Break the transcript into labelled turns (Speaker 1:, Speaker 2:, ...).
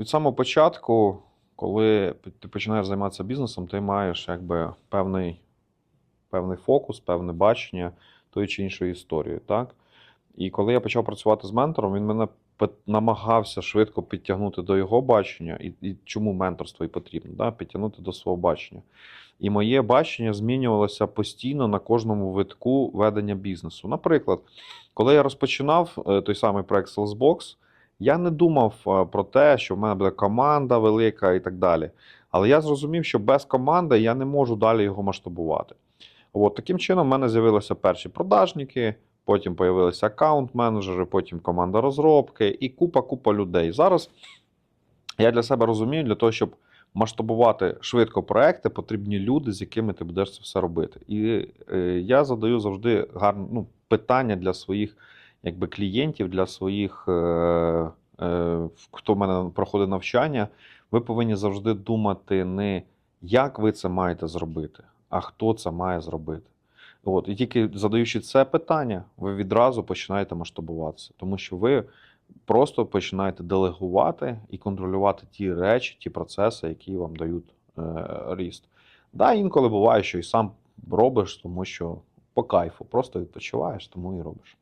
Speaker 1: Від самого початку, коли ти починаєш займатися бізнесом, ти маєш якби певний, певний фокус, певне бачення тої чи іншої історії. Так? І коли я почав працювати з ментором, він мене намагався швидко підтягнути до його бачення, і, і чому менторство і потрібно, да? підтягнути до свого бачення. І моє бачення змінювалося постійно на кожному витку ведення бізнесу. Наприклад, коли я розпочинав е, той самий проект Salesbox, я не думав е, про те, що в мене буде команда велика і так далі. Але я зрозумів, що без команди я не можу далі його масштабувати. От таким чином, в мене з'явилися перші продажники, потім з'явилися аккаунт-менеджери, потім команда розробки і купа-купа людей. Зараз я для себе розумію, для того, щоб масштабувати швидко проекти, потрібні люди, з якими ти будеш це все робити. І е, я задаю завжди гарне ну, питання для своїх якби, клієнтів, для своїх, е, хто в мене проходить навчання. Ви повинні завжди думати не як ви це маєте зробити, а хто це має зробити. От, і тільки задаючи це питання, ви відразу починаєте масштабуватися, тому що ви просто починаєте делегувати і контролювати ті речі, ті процеси, які вам дають е, ріст. Да, інколи буває, що і сам робиш, тому що по кайфу, просто відпочиваєш, тому і робиш.